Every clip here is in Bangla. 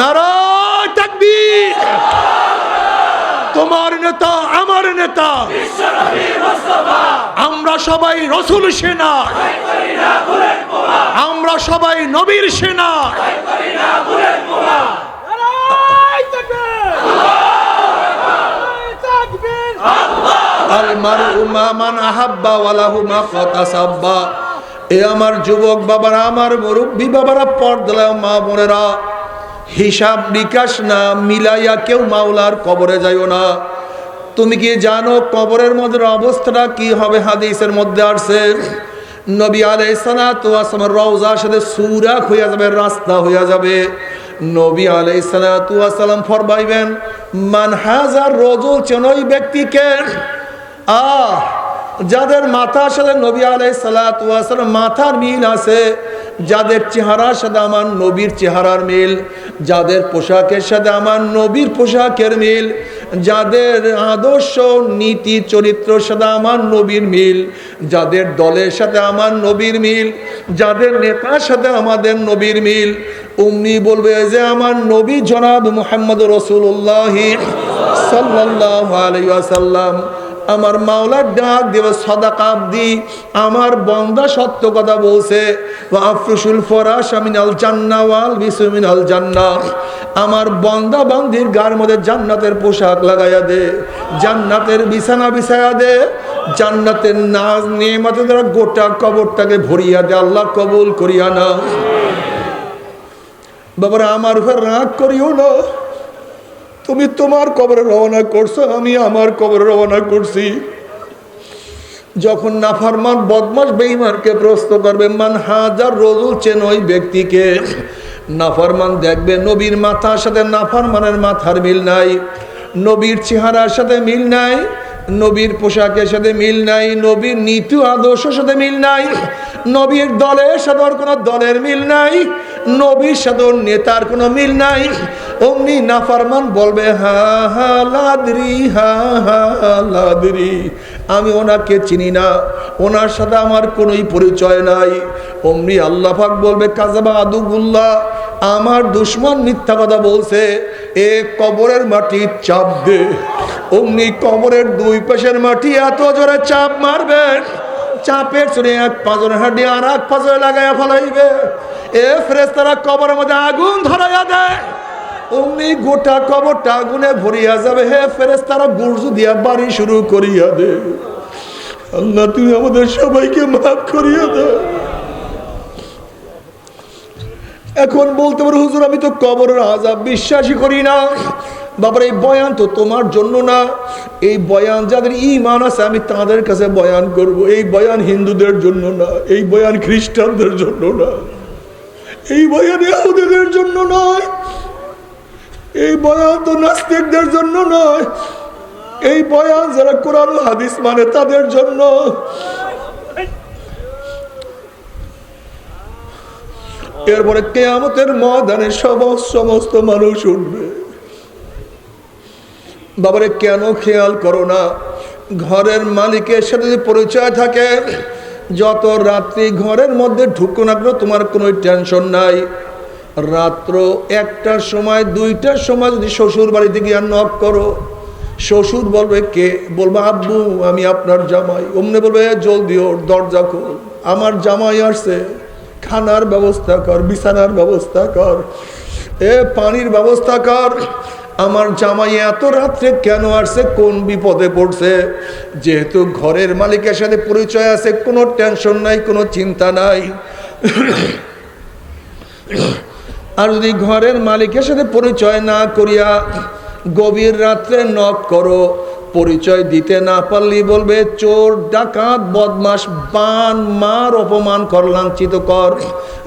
নারায় তাকবীর। তোমার নেতা আমার নেতা। আমরা সবাই রসুল সেনা। আমরা সবাই নবীর সেনা। এ আমার যুবক বাবারা আমার মুরব্বী বাবারা পর্দলা মা বোনেরা। হিসাব নিকাশ না মিলাইয়া কেউ মাওলার কবরে যাইও না। তুমি কি জানো কবরের মধ্যে অবস্থাটা কি হবে? হাদিসের মধ্যে আসছে, নবী আলাই সালাতু আসলামের রওজার সাথে সুরাক হইয়া যাবে, রাস্তা হইয়া যাবে। নবী আলাই সালাতু আসসালাম ফরমাইবেন, মান হাজার রজুল চেন ব্যক্তিকে, আহ যাদের মাথার সাথে নবী আলাই সালাতাম মাথার মিল আছে। যাদের চেহারার সাথে আমার নবীর চেহারার মিল, যাদের পোশাকের সাথে আমার নবীর পোশাকের মিল, যাদের আদর্শ, নীতি চরিত্র সাথে আমার নবীর মিল, যাদের দলের সাথে আমার নবীর মিল, যাদের নেতার সাথে আমাদের নবীর মিল উমনি বলবে যে আমার নবী জনাব মোহাম্মদ রসুল্লাহ সাল্লাহ আলাইসাল্লাম আমার মাওলার ডাক দেব সদাকাব দি আমার বন্দা সত্য কথা বলছে আফরুসুল ফরাস আমিনাল জান্নাওয়াল জান্না আমার বন্দা বান্দির গার মধ্যে জান্নাতের পোশাক লাগাইয়া দে, জান্নাতের বিছানা বিছাইয়া দে, জান্নাতের নাজ নিয়মাতে দ্বারা গোটা কবরটাকে ভরিয়া দে, আল্লাহ কবুল করিয়া না বাবারা, আমার উপর রাগ করিও না। তুমি তোমার কবরে রওনা করছ, আমি আমার কবরে রওনা করছি। যখন নাফারমান বদমাস বেইমানকে প্রশ্ন করবে, মান হাজার রজুল চেন ওই ব্যক্তিকে? নাফারমান দেখবে, নবীর মাথার সাথে নাফারমানের মাথার মিল নাই, নবীর চেহারার সাথে মিল নাই। নবীর পোশাকের সাথে মিল নাই, নবীর নীতি আদর্শের সাথে মিল নাই, নবীর দলের সাথে ওর কোনো দলের মিল নাই, নবীর সাথে ওর নেতার কোনো মিল নাই, অমনি নাফারমান বলবে, হা হা, লাদরি, হা হা, লাদরি, আমি ওনাকে চিনি না, ওনার সাথে আমার কোনোই পরিচয় নাই। অমনি আল্লাহ পাক বলবে, কাজাবা আদুবুল্লাহ আমার দুশ্মন মিথ্যা কথা বলছে, এ কবরের মাটি চাপ দে। অমনি কবরের দুই পাশের মাটি এত জোরে চাপ মারবে চাপের চলে এক পাঁচরের হাড্ডি আর এক পাঁচরে লাগাইয়া ফেলাইবে। এ ফ্রেস্তারা কবরের মধ্যে আগুন ধরাইয়া দেয়। অমনি গোটা কবরটা আগুনে ভরিয়া যাবে, হে ফেরেস্তারা গুর্জু দিয়া বাড়ি শুরু করিয়া দে। আল্লাহ, তুমি আমাদের সবাইকে মাফ করিয়া দে এখন বলতে পারো, হুজুর, আমি তো কবরের আজাব বিশ্বাসই করি না। বাবার, এই বয়ান তো তোমার জন্য না। এই বয়ান যাদের ইমান আছে, আমি তাদের কাছে বয়ান করব। এই বয়ান হিন্দুদের জন্য না, এই বয়ান খ্রিস্টানদের জন্য না। এই বয়ান ইহুদিদের জন্য নয়। এই বয়ান তো নাস্তিকদের জন্য নয়। এই বয়ান যারা কোরআন হাদিস মানে তাদের জন্য। এরপরে কে কেয়ামতের ময়দানে সব সমস্ত মানুষ উঠবে। বাবারে কেন খেয়াল করো না? ঘরের মালিকের সাথে যদি পরিচয় থাকে যত রাত্রি ঘরের মধ্যে ঢুকো না কেন তোমার কোনো টেনশন নাই। রাত্র একটার সময় দুইটার সময় যদি শ্বশুর বাড়িতে গিয়ে নক করো শ্বশুর বলবে কে? বলবে আব্বু আমি আপনার জামাই। অমনে বলবে "এ, জলদি ওর দরজা খোল। আমার জামাই আসছে। খানার ব্যবস্থা কর, বিছানার ব্যবস্থা কর। এ পানির ব্যবস্থা কর। আমার জামাই এত রাত্রে কেন আসছে, কোন বিপদে পড়ছে? যেহেতু ঘরের মালিকের সাথে পরিচয় আছে, কোনো টেনশন নাই, কোনো চিন্তা নাই। আর যদি ঘরের মালিকের সাথে পরিচয় না করিয়া গভীর রাত্রে নক করো পরিচয় দিতে না পারলি বলবে, চোর, ডাকাত বদমাস বান, মার অপমান কর, লাঞ্ছিত কর।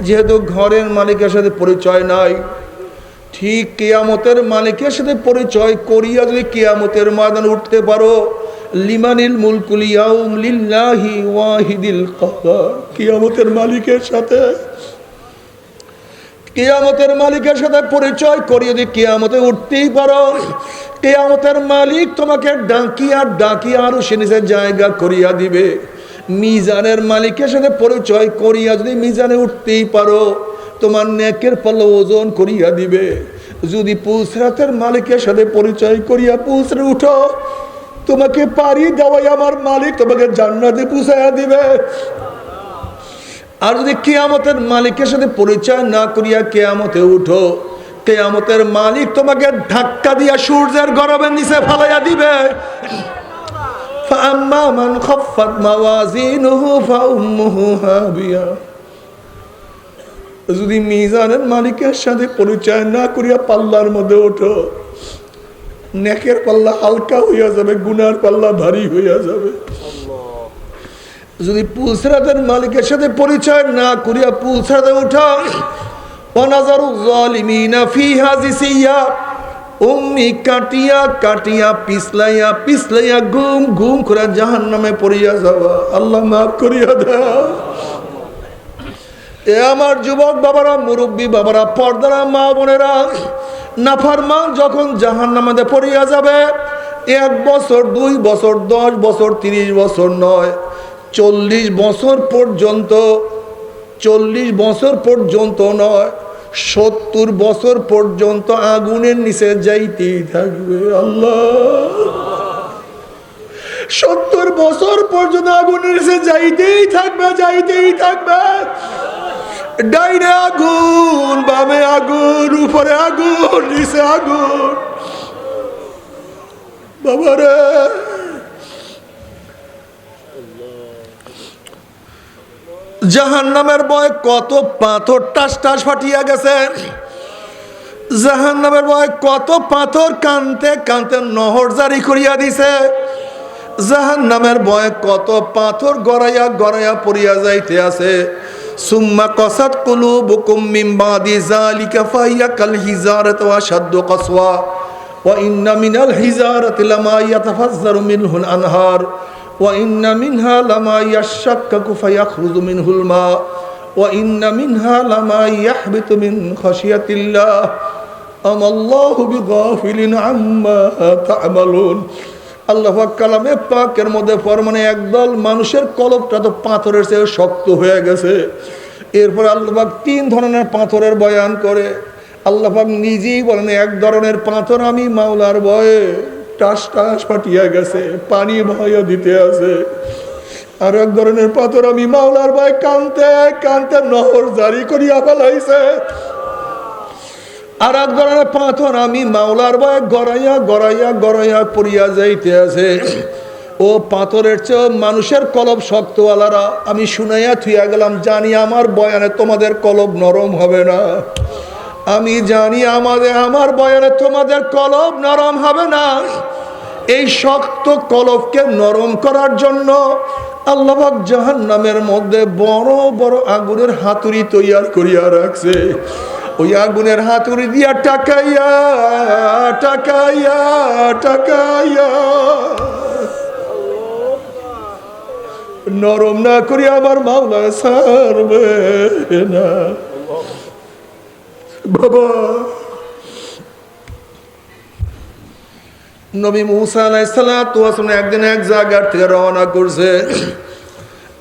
যেহেতু ঘরের মালিকের সাথে পরিচয় নাই, ঠিক কেয়ামতের মালিকের সাথে পরিচয় করিয়া যদি কেয়ামতের ময়দানে উঠতে পারো, লিমানিল মুলকুলিয়াউম লিল্লাহি ওয়াহিদিল মালিকের সাথে, কেয়ামতের মালিকের সাথে পরিচয় করিয়ে যদি কেয়ামতে উঠতেই পারো কেয়ামতের মালিক তোমাকে ডাকিয়া ডাকিয়া আরও সে নিজের জায়গা করিয়া দিবে। মিজানের মালিকের সাথে পরিচয় করিয়া যদি মিজানে উঠতেই পারো, তোমার নেকের পাল্লা ওজন করিয়া দিবে। যদি পুলসরাতের মালিকের সাথে পরিচয় করিয়া পুলসরে উঠো, তোমাকে পারি দেওয়াই আমার মালিক তোমাকে জান্নাতে পুষাইয়া দিবে। আর যদি কেয়ামতের মালিকের সাথে পরিচয় না করিয়া কেয়ামতে উঠো কেয়ামতের মালিক তোমাকে ধাক্কা দিয়া সূর্যের গরমের নিচে ফালাইয়া দিবে। যদি মিজানের মালিকের সাথে পরিচয় না করিয়া পাল্লার মধ্যে ওঠো, নেকের পাল্লা হালকা হইয়া যাবে, গুনার পাল্লা ভারী হইয়া যাবে। যদি পুলসরাতের মালিকের সাথে পরিচয় না করিয়া পুলসরাতে উঠা কাটিয়া কাটিয়া পিছলাইয়া পিছলাইয়া গুম গুম করে পড়িয়া আল্লাহ করিয়া এ আমার যুবক বাবারা, মুরব্বী বাবারা, পর্দারা, মা বোনেরা নাফার মা যখন জাহান নামাতে পড়িয়া যাবে, এক বছর, দুই বছর, দশ বছর, তিরিশ বছর নয়, চল্লিশ বছর পর্যন্ত, চল্লিশ বছর পর্যন্ত নয় সত্তর বছর পর্যন্ত আগুনের নিচে যাইতেই থাকবে, আল্লাহ। সত্তর বছর পর্যন্ত আগুনের নিচে যাইতেই থাকবে যাইতেই থাকবে। ডাইনে আগুন, বামে আগুন, উপরে আগুন, নিচে আগুন। বাবারে। জাহান নামের বয় কত পাথর টাস টাস ফাটিয়া গেছে। জাহান নামের বয় কত পাথর কানতে কানতে নহর জারি করিয়া দিছে। জাহান নামের বয় কত পাথর গড়াইয়া গড়াইয়া পড়িয়া যাইতে আছে। সুম্মা কসাত কুলু বুকুম মিম্বাদি জালিকা ফাইয়া কাল হিজারত ওয়া শাদ্দু কসওয়া। ওয়া ইন্না মিনাল হিজারতি লামা ইয়াতাফাজ্জারু মিনহুল আনহার। ওয়া ইন্না মিনহা লামা ইয়াশাক্কাকু ফায়াখরুজু মিনহুল মা ওয়া ইন্না মিনহা লামা ইয়াহবিতু মিন খাশিয়াতিল্লাহ। আমাল্লাহু বিগাফিলিন আম্মা তা'মালুন। আল্লাহ কালামে পাকের মধ্যে ফরমানে একদল মানুষের কলবটা তো পাথরের চেয়ে শক্ত হয়ে গেছে। এরপর আল্লাহবাক তিন ধরনের পাথরের বয়ান করে। আল্লাহাক নিজেই বলেন, এক ধরনের পাথর আমি মাওলার ভয়ে টাস টাস ফাটিয়া গেছে, পানি ভয় দিতে আছে। আর এক ধরনের পাথর আমি মাওলার ভাই কানতে কানতে নহর জারি করিয়া ফেলাইছে। আর এক ধরনের পাথর আমি মাওলার ভাই গড়াইয়া গড়াইয়া গড়াইয়া পড়িয়া যাইতে আছে। ও পাথরের চেয়ে মানুষের কলব শক্তওয়ালারা, আমি শুনাইয়া থুইয়া গেলাম, জানি আমার বয়ানে তোমাদের কলব নরম হবে না। আমি জানি আমাদের, আমার বয়ানে তোমাদের কলব নরম হবে না। এই শক্ত কলবকে নরম করার জন্য আল্লাহবাক জাহান নামের মধ্যে বড় বড় আগুনের হাতুড়ি তৈয়ার করিয়া রাখছে। ওই আগুনের হাতুড়ি দিয়া টাকাইয়া টাকাইয়া টাকাইয়া। নরম না করি আমার মাওলা সারবে না। বাবা। নবী মুসা একদিন এক জায়গার থেকে রওনা করছে।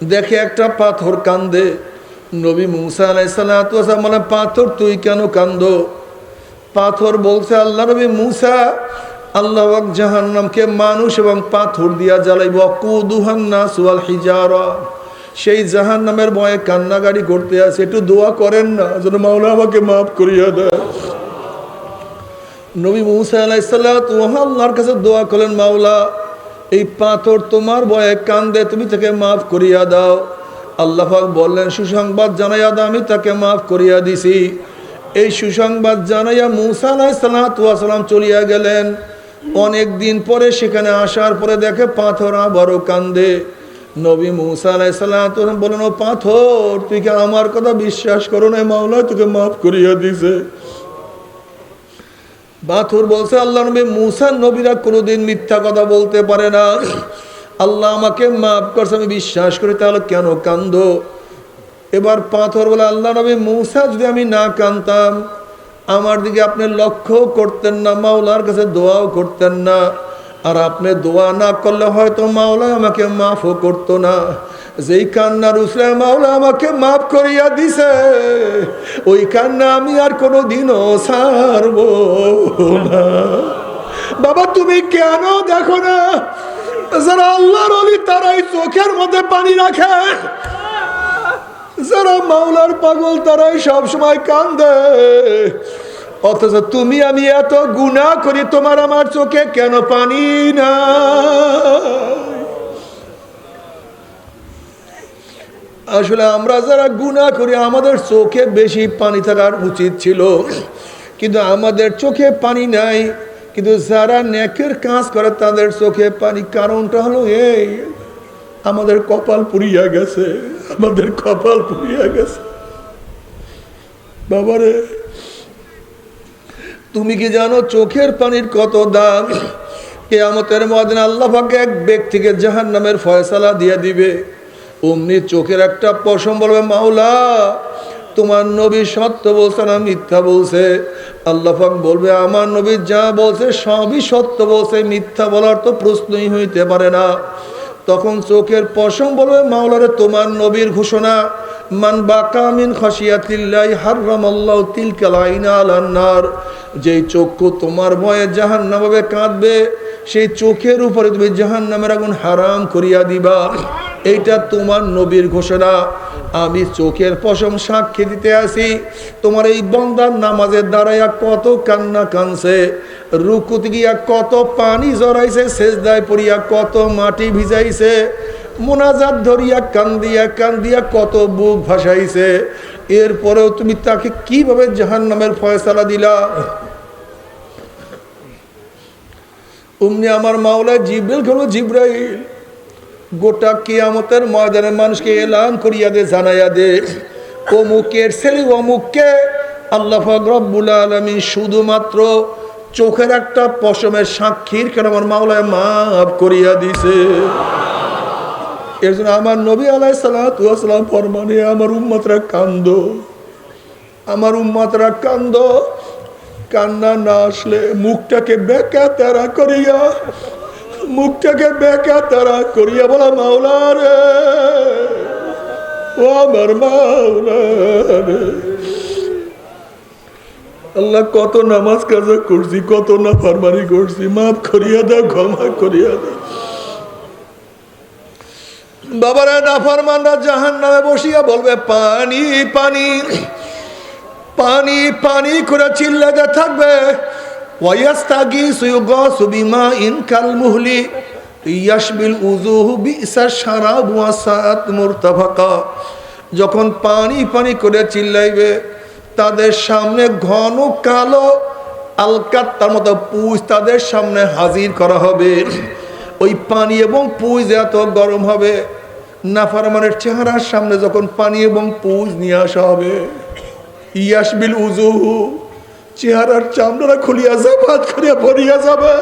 দেখে একটা পাথর কান্দে। নবী মুসা মানে পাথর তুই কেন কান্দ? পাথর বলছে, আল্লাহ নবী মুসা, আল্লাহ জাহান্নামকে মানুষ এবং পাথর দিয়া জ্বালাইব। কুদুহান্না সুয়াল হিজারা। সেই জাহান নামের ভয়ে কান্নাগাড়ি করতে আছে একটু দোয়া করেন না, যেন মাওলা আমাকে মাফ করিয়া দেয়। নবী মুসা আলাইসাল্লাম আল্লাহর কাছে দোয়া করলেন, মাওলা, এই পাথর তোমার ভয়ে কান্দে, তুমি তাকে মাফ করিয়া দাও। আল্লাহ বললেন, সুসংবাদ জানাইয়া দাও, আমি তাকে মাফ করিয়া দিছি। এই সুসংবাদ জানাইয়া মুসা আলাইসাল্লাম চলিয়া গেলেন। অনেক দিন পরে সেখানে আসার পরে দেখে পাথর আবারও কান্দে। নবী মুসা আলাইসাল্লাম বলেন, ও পাথর, তুই কি আমার কথা বিশ্বাস করো না মাওলা তোকে মাফ করিয়া দিছে। পাথর বলছে, আল্লাহ নবী মুসা নবীরা কোনোদিন মিথ্যা কথা বলতে পারে না। আল্লাহ আমাকে মাফ করছে, আমি বিশ্বাস করি, তাহলে কেন কান্দ? এবার পাথর বলে, আল্লাহ নবী মুসা, যদি আমি না কানতাম, আমার দিকে আপনি লক্ষ্য করতেন না, মাওলার কাছে দোয়াও করতেন না। আর আপনি দোয়া না করলে হয়তো মাওলা আমাকে মাফও করতো না। যেই কান্নার উসলে মাওলা আমাকে মাফ করিয়া দিছে, ওই কান্না আমি আর কোনো দিনও ছাড়ব না। বাবা, তুমি কেন দেখো না? যারা আল্লাহর অলি, তারাই চোখের মধ্যে পানি রাখে। যারা মাওলার পাগল, তারাই সবসময় কান্দে। অথচ তুমি আমি এত গুণা করি, তোমার আমার চোখে কেন পানি না আসলে আমরা যারা গুণা করি, আমাদের চোখে বেশি পানি থাকার উচিত ছিল। কিন্তু আমাদের চোখে পানি নাই, কিন্তু যারা নেকের কাজ করে, তাদের চোখে পানি। কারণটা হলো এই, আমাদের কপাল পুড়িয়া গেছে, আমাদের কপাল পুড়িয়া গেছে। বাবারে তুমি কি জানো চোখের পানির কত দাম? কেয়ামতের মদিন আল্লাহ পাকে এক ব্যক্তিকে জাহান নামের ফয়সালা দিয়ে দিবে। অমনি চোখের একটা পশম বলবে, মাওলা, তোমার নবী সত্য বলছে না মিথ্যা বলছে? আল্লাহ বলবে, আমার নবী যা বলছে সবই সত্য বলছে, মিথ্যা বলার তো প্রশ্নই হইতে পারে না। তখন চোখের পশম বলবে মাওলারে তোমার নবীর ঘোষণা মান বাকামিন খসিয়াতিল্লাই হারামাল্লাহ তিলকাল আইনা আলান্নার যেই চক্ষু তোমার ভয়ে জাহান কাঁদবে, সেই চোখের উপরে তুমি জাহান নামের আগুন হারাম করিয়া দিবা। এইটা তোমার নবীর ঘোষণা। আমি চোখের পশম সাক্ষী দিতে আসি। তোমার এই বন্দার নামাজের দ্বারাইয়া কত কান্না কানছে, রুকুতে গিয়া কত পানি জড়াইছে, সেজদায় পড়িয়া কত মাটি ভিজাইছে। মোনাজাত ধরিয়া কান্দিয়া কান্দিয়া কত বুক ভাসাইছে। এরপরেও তুমি তাকে কীভাবে জাহান নামের ফয়সালা দিলা? অমনি আমার মাওলা জিব্রাইল করব জিব্রাইল, গোটা কিয়ামতের ময়দানে মানুষকে এলান করিয়া দে, জানাইয়া দে। অমুকের ছেলে, অমুককে আল্লাহ রব্বুল আলমী শুধুমাত্র চোখের একটা পশমের সাক্ষীর কেন আমার মাওলায় মাফ করিয়া দিছে? এর জন্য আমার নবী আলাই সালাম ফরমানে, আমার উম্মাতরা কান্দ। আমার উম্মাতরা কান্দ। কান্না না আসলে মুখটাকে বেকা তারা করিয়া, মুখটাকে বেকা তারা করিয়া বলা, মাওলা রে, ও আমার মাওলা রে। আল্লাহ কত নামাজ কাজা করছি, কত না ফারমারি করছি, মাফ করিয়া দাও, ক্ষমা করিয়া দাও। বাবারা নাফারমানরা জাহান নামে বসিয়া বলবে, পানি পানি পানি পানি করে চিল্লাতে থাকবে। ওয়াস্তাগি সুয়ুগাস বিমা ইন কাল মুহলি ইয়াশবিল উজুহু বিসা শারাব ওয়াসাত মুরতাফাকা। যখন পানি পানি করে চিল্লাইবে, তাদের সামনে ঘন কালো আলকাত্তার মতো পুষ তাদের সামনে হাজির করা হবে। ওই পানি এবং পুজ এত গরম হবে নাফারমানের চেহারার সামনে যখন পানি এবং পুজ নিয়ে আসা হবে, ইয়াসবিল উজুহু চেহারার চামড়া খুলিয়া জাপাত করিয়া ভরিয়া যাবে।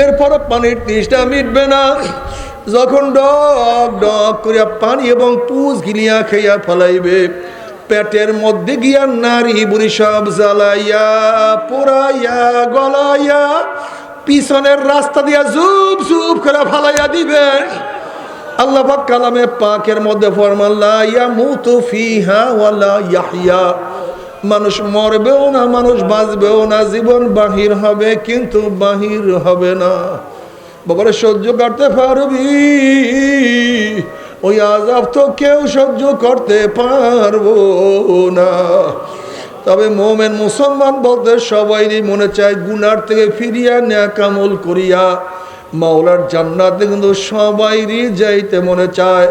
এরপর পানির তৃষ্ণা মিটবে না। যখন ডক ডক করিয়া পানি এবং পুজ গিলিয়া খাইয়া ফলাইবে, পেটের মধ্যে গিয়া নারী বুড়ি সব জ্বালাইয়া, পোড়াইয়া, গলাইয়া, পিছনের রাস্তা দিয়া জুপ জুপ করে ফালাইয়া দিবেন আল্লাহ পাক কালামে পাকের মধ্যে ফরমাল্লা ইয়া ইয়াহিয়া মানুষ মরবেও না, মানুষ বাঁচবেও না, জীবন বাহির হবে কিন্তু বাহির হবে না। বাবারে, সহ্য করতে পারবি? ওই আজাব তো কেউ সহ্য করতে পারব না। তবে মোমেন মুসলমান বলতে সবাইরই মনে চায়, গুনার থেকে ফিরিয়া ন্যাকামল করিয়া। মাওলার জান্নাতে কিন্তু সবাইরই যাইতে মনে চায়।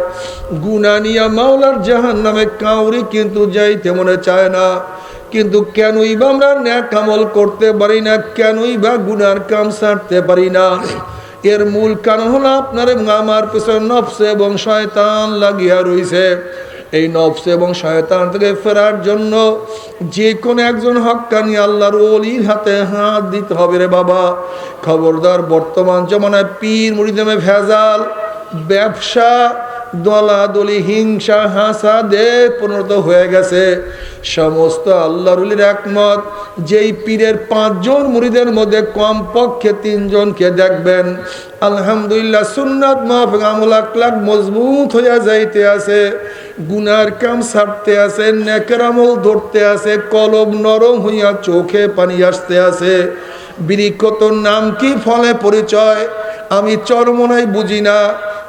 গুনা নিয়া মাওলার জাহান নামে কাউরি কিন্তু যাইতে মনে চায় না। কিন্তু কেনই বা আমরা ন্যাকামল করতে পারি না, কেনই বা গুনার কাম ছাড়তে পারি না। এর মূল কারণ হলো আপনার আমার পেছনে নফস এবং শয়তান লাগিয়া রইছে। এই নফস এবং শয়তান থেকে ফেরার জন্য যে কোনো একজন হকানি আল্লাহর অলির হাতে হাত দিতে হবে রে বাবা। খবরদার বর্তমান জমানায় পীর মুড়িদামে ভেজাল, ব্যবসা দলাদলি, হিংসা, হাসা দে পরিণত হয়ে গেছে। সমস্ত আল্লাহরুলির একমত, যেই পীরের পাঁচজন মুড়িদের মধ্যে কমপক্ষে তিনজনকে দেখবেন। আলহামদুলিল্লাহ, সুন্নাত মাহফিক আমল মজবুত হইয়া যাইতে আছে। গুনার কাম ছাড়তে আছে, নেকের আমল ধরতে আছে, কলম নরম হইয়া চোখে পানি আসতে আছে। বিরিক্ষতর নাম কি? ফলে পরিচয়। আমি চরমনাই বুঝি না।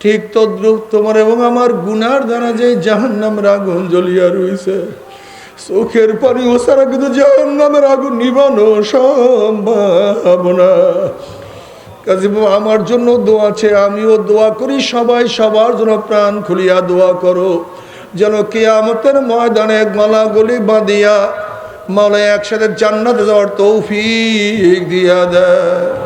ঠিক তদ্রুপ তোমার এবং আমার গুনার দ্বারা যে জাহান নামের আগুন জ্বলিয়া রইছে চোখের পানি সারা কিন্তু জাহান নামের আগুন নিবানো সম্ভব না। আমার জন্য দোয়া আছে আমিও দোয়া করি, সবাই সবার জন্য প্রাণ খুলিয়া দোয়া করো, যেন কেয়ামতের ময়দানে গলাগলি বাঁধিয়া মালায় একসাথে জান্নাতে যাওয়ার তৌফিক দিয়া দেয়।